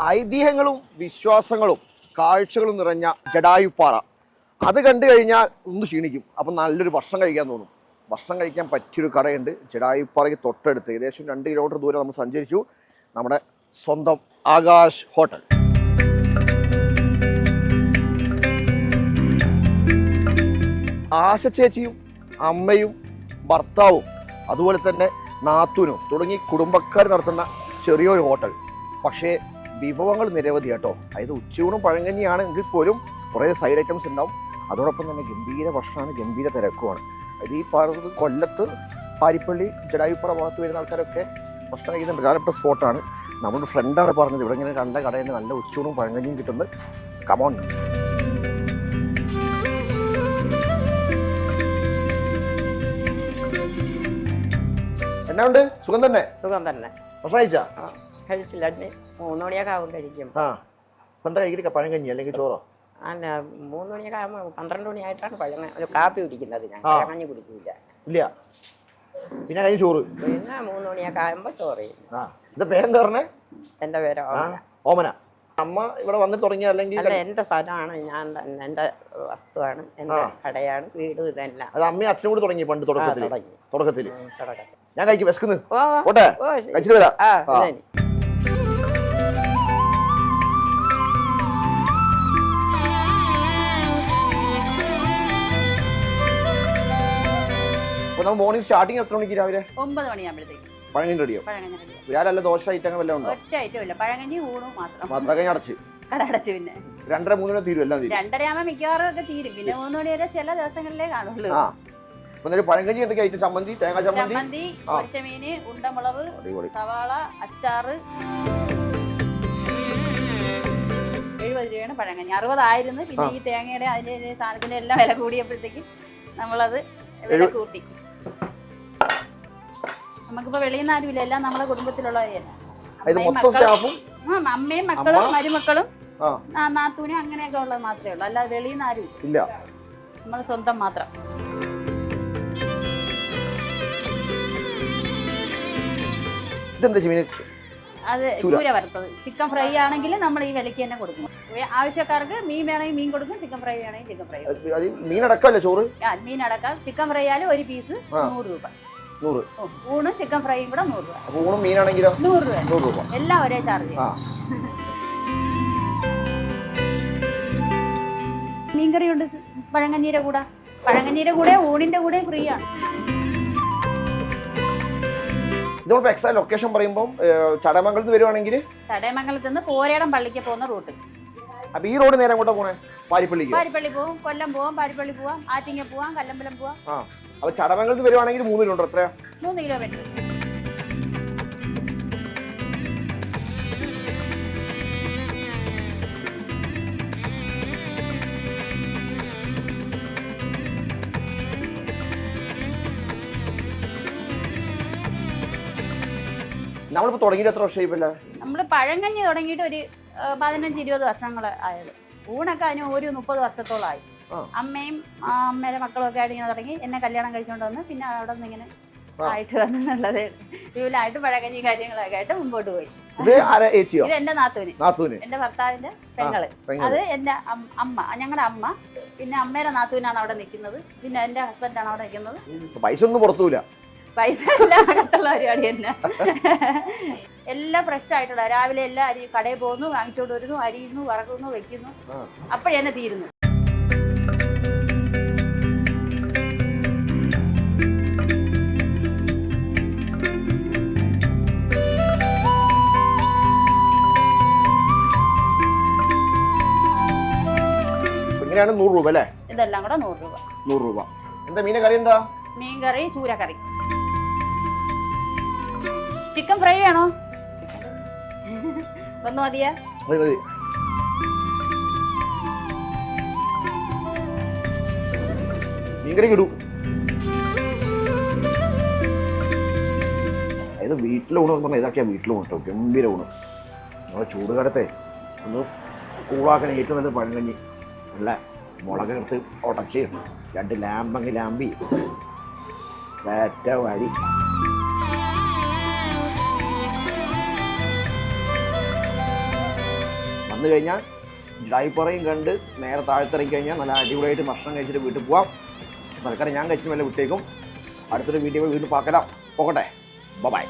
ഐതിഹ്യങ്ങളും വിശ്വാസങ്ങളും കാഴ്ചകളും നിറഞ്ഞ ജഡായുപ്പാറ. അത് കണ്ടു കഴിഞ്ഞാൽ ഒന്ന് ക്ഷീണിക്കും. അപ്പം നല്ലൊരു ഭക്ഷണം കഴിക്കാൻ തോന്നും. ഭക്ഷണം കഴിക്കാൻ പറ്റിയൊരു കടയുണ്ട്. ജഡായുപ്പാറയ്ക്ക് തൊട്ടടുത്ത് ഏകദേശം രണ്ട് കിലോമീറ്റർ ദൂരെ നമ്മൾ സഞ്ചരിച്ചു. നമ്മുടെ സ്വന്തം ആകാശ് ഹോട്ടൽ. ആശ ചേച്ചിയും അമ്മയും ഭർത്താവും അതുപോലെ തന്നെ നാത്തൂനും തുടങ്ങി കുടുംബക്കാർ നടത്തുന്ന ചെറിയൊരു ഹോട്ടൽ. പക്ഷേ വിഭവങ്ങൾ നിരവധി കേട്ടോ. അതായത് ഉച്ചയൂണും പഴങ്കഞ്ഞിയാണ് എങ്കിൽ പോലും കുറേ സൈഡ് ഐറ്റംസ് ഉണ്ടാവും. അതോടൊപ്പം തന്നെ ഗംഭീര ഭക്ഷണമാണ് ഗംഭീര തിരക്കുമാണ്. അത് ഈ പറയുന്നത് കൊല്ലത്ത് പാരിപ്പള്ളി ജഡായുപ്പുറ ഭാഗത്ത് വരുന്ന ആൾക്കാരൊക്കെ ഭക്ഷണം കഴിക്കുന്ന പ്രധാനപ്പെട്ട സ്പോട്ടാണ് നമ്മുടെ ഫ്രണ്ടാണ് പറഞ്ഞത്. ഇവിടെ ഇങ്ങനെ നല്ല കടയിൽ നല്ല ഉച്ചയൂണും പഴങ്കഞ്ഞിയും കിട്ടുന്നത്. കമോൺ എന്നാ ഉണ്ട്? സുഖം തന്നെ? സുഖം തന്നെ. ഭക്ഷണം കഴിച്ചാ കഴിച്ചില്ല. ഇനി മൂന്ന് മണിയൊക്കെ ആവും കഴിക്കും ആ എന്താ കഴിക്കൽ പഴങ്കഞ്ഞി അല്ലെങ്കിൽ ചോറോ? അല്ല മൂന്ന് മണിയൊക്കെ ആകുമ്പോൾ പന്ത്രണ്ട് മണിയായിട്ടാണ് പഴങ്ങ ഒരു കാപ്പി കുടിക്കുന്നത് ഞാൻ ആ. പഴങ്ങഞ്ഞി കുടിക്കില്ല ഇല്ല. പിന്നെ കഴിഞ്ഞ ചോറ്? പിന്നെ മൂന്ന് മണിയൊക്കെ ആകുമ്പോൾ ചോറ് ചെയ്യും ആ ഇത് പേരെന്താ പറഞ്ഞേ? എന്റെ പേര്? ആ ഓമന. ഓമന അമ്മ ഇവിടെ വന്നിട്ട് തുടങ്ങിയ അല്ലെങ്കിൽ അല്ല എന്റെ സ്ഥലമാണ് ഞാൻ തന്നെ എന്റെ വസ്തുവാണ് എന്റെ ആ. കടയാണ് വീടും ഇതെല്ലാം. അത് അമ്മയും അച്ഛനും കൂടി തുടങ്ങി പണ്ട് തുടക്കത്തിൽ തുടങ്ങി. തുടക്കത്തിൽ ഞാൻ കഴിക്കും വിശക്കുന്നു. ഓ ഓ, പോട്ടെ? ഓ ശരി. കഴിച്ചിട്ട് വരാം. ആ ആ. ശരി. അപ്പൊ നമ്മൾ മോർണിംഗ് സ്റ്റാർട്ടിംഗ് എത്ര മണിക്ക് രാവിലെ? ഒമ്പത് മണിയാകുമ്പോഴത്തേക്ക് പഴങ്കഞ്ഞി റെഡിയോ? പഴങ്കഞ്ഞി ready. ദോശ ഐറ്റങ്ങൾ വല്ലതും ഉണ്ടോ? ഒറ്റ ഐറ്റം ഇല്ല. പഴങ്കഞ്ഞി ഊണും മാത്രം. മാത്രം കഴിഞ്ഞ അടച്ച്. കട അടച്ചു പിന്നെ. രണ്ടര മൂന്നിന് തീരും എല്ലാം തീരും. രണ്ടര ആകുമ്പോൾ മിക്കവാറും ഒക്കെ തീരും. പിന്നെ മൂന്ന് മണി വരെ ചില ദിവസങ്ങളിലേ കാണുള്ളൂ. ആ. അപ്പൊ എന്നാലും പഴങ്കഞ്ഞി എന്തൊക്കെ ഐറ്റം? ചമ്മന്തി തേങ്ങാ ചമ്മന്തി? ചമ്മന്തി ആ. പൊരിച്ച മീന് ഉണ്ടമുളക് അടിപൊളി. സവാള അച്ചാറ്. എഴുപത് രൂപയാണ് പഴങ്കഞ്ഞി. അറുപതായിരുന്നു. പിന്നെ ആ. ഈ തേങ്ങയുടെ അതിന്റെ ഇതിന്റെ സാധനത്തിന്റെ എല്ലാം വില കൂടിയപ്പോഴത്തേക്ക് നമ്മളത് വില എഴുപ- കൂട്ടി. നമുക്കിപ്പോ വെളിയിൽ നിന്ന് ആരുമില്ല എല്ലാം നമ്മളെ കുടുംബത്തിലുള്ളവരെയല്ല ഇത് മൊത്തം സ്റ്റാഫും? അമ്മയും മക്കളും മരുമക്കളും നാത്തൂനും അങ്ങനെയൊക്കെ ഉള്ളത് മാത്രമേ ഉള്ളൂ. അല്ലാതെ വെളിയിൽ നിന്ന് ആരും ഇല്ല. നമ്മൾ സ്വന്തം മാത്രം. ഇതെന്താ അത് ചൂര. വറുത്തത്. ചിക്കൻ ഫ്രൈ ആണെങ്കിൽ നമ്മൾ ഈ വിലയ്ക്ക് തന്നെ കൊടുക്കും. ആവശ്യക്കാർക്ക് മീൻ വേണമെങ്കിൽ മീൻ കൊടുക്കും ചിക്കൻ ഫ്രൈ വേണമെങ്കിൽ ചിക്കൻ ഫ്രൈ കൊടുക്കും. അത് മീനടക്കമല്ലേ ചോറ്? മീൻ അടക്കാം ചിക്കൻ ഫ്രൈ ആയാലും ഒരു പീസ്. നൂറ് രൂപ. നൂറ്. ഊണും ചിക്കൻ ഫ്രൈയും കൂടെ നൂറ് രൂപ. അപ്പൊ ഊണും മീനാണെങ്കിലോ? നൂറ് രൂപ. നൂറ് രൂപ. എല്ലാം ഒരേ ചാർജ് ആ. മീൻകറി ഉണ്ട് പഴങ്കഞ്ഞീരെ കൂടെ. പഴങ്കഞ്ഞീരെ കൂടെ ഊണിന്റെ കൂടെ ഫ്രീ ആണ്. എക്സാ ലൊക്കേഷൻ പറയുമ്പോൾ ചടമംഗലത്ത് വരുവാണെങ്കിൽ ചടയമംഗലത്ത് നിന്ന് പോരേടം പള്ളിക്ക് പോകുന്ന റൂട്ട്. അപ്പൊ ഈ റോഡ് നേരെ അങ്ങോട്ട് പോണേ? പാരിപ്പള്ളിക്ക്? പാരിപ്പള്ളി പോവും കൊല്ലം പോവാം പാരിപ്പള്ളി പോവാം ആറ്റിങ്ങ പോവാം കല്ലമ്പലം പോവാം. ആ. അപ്പൊ ചടമംഗലത്ത് വരുവാണെങ്കിൽ മൂന്ന് കിലോമീറ്റർ എത്രയാ? മൂന്ന് കിലോമീറ്റർ. നമ്മളിപ്പോ തുടങ്ങിയിട്ട് എത്ര വർഷമായി പിന്നെ? നമ്മൾ പഴങ്കഞ്ഞി തുടങ്ങിയിട്ട് ഒരു പതിനഞ്ച് ഇരുപത് വർഷങ്ങൾ ആയത്. ഊണൊക്കെ അതിന് ഒരു മുപ്പത് വർഷത്തോളമായി. അമ്മയും അമ്മയുടെ മക്കളും ഒക്കെ ആയിട്ട് ഇങ്ങനെ തുടങ്ങി. എന്നെ കല്യാണം കഴിച്ചുകൊണ്ട് വന്ന് പിന്നെ അവിടെ നിന്ന് ഇങ്ങനെ. ആയിട്ട് വന്നുള്ളത് ജൂലായിട്ട് പഴകഞ്ഞി കാര്യങ്ങളൊക്കെ ആയിട്ട് മുമ്പോട്ട് പോയി. ഇത് എന്റെ നാത്തൂന്. എന്റെ ഭർത്താവിന്റെ പെങ്ങൾ. അത് എന്റെ അമ്മ ഞങ്ങളുടെ അമ്മ. പിന്നെ അമ്മയുടെ നാത്തൂനാണ് അവിടെ നിൽക്കുന്നത് പിന്നെ എന്റെ ഹസ്ബൻഡാണ് അവിടെ നിൽക്കുന്നത് പൈസ ഒന്നും പുറത്തൂല. പൈസ എല്ലാം അകത്തുള്ള പരിപാടി തന്നെ. എല്ലാം ഫ്രഷ് ആയിട്ടുള്ള രാവിലെ എല്ലാം അരി കടയിൽ പോകുന്നു വാങ്ങിച്ചോണ്ട് വരുന്നു അരിയുന്നു വറക്കുന്നു വെക്കുന്നു. അപ്പോഴെന്നെ തീരുന്നു. ാണ് ഇങ്ങനെയാണ് നൂറ് രൂപ അല്ലേ? ഇതെല്ലാം കൂടെ നൂറ് രൂപ. നൂറ് രൂപ. എന്താ മീനെ കറി എന്താ? മീൻ കറി ചൂരക്കറി. ചിക്കൻ ഫ്രൈ വേണോ വന്നു മതിയാ മതി മതി. മീൻകറി ഇടൂ. അതായത് വീട്ടിലെ ഊണ് എന്ന് പറഞ്ഞാൽ ഇതൊക്കെയാണ് വീട്ടിലെ ഊണ് കേട്ടോ. ഗംഭീര ഊണ്. നമ്മളെ ചൂട് ചൂടുകാലത്തെ ഒന്ന് കൂളാക്കാൻ ഏറ്റവും നല്ലത് പഴങ്കഞ്ഞി നല്ല മുളക് എടുത്ത് ഉടച്ച് രണ്ട് ലാമ്പങ്ങി ലാമ്പി. ഏറ്റവും അരി വന്നു കഴിഞ്ഞാൽ ഡ്രൈപ്പറയും കണ്ട് നേരെ താഴ്ത്തിറങ്ങി കഴിഞ്ഞാൽ നല്ല അടിപൊളിയായിട്ട് ഭക്ഷണം കഴിച്ചിട്ട് വീട്ടിൽ പോവാം. തൽക്കാലം ഞാൻ കഴിച്ചിട്ട് വല്ല വിട്ടേക്കും. അടുത്തൊരു വീഡിയോ വീണ്ടും പാക്കലാം പോകട്ടെ. ബൈ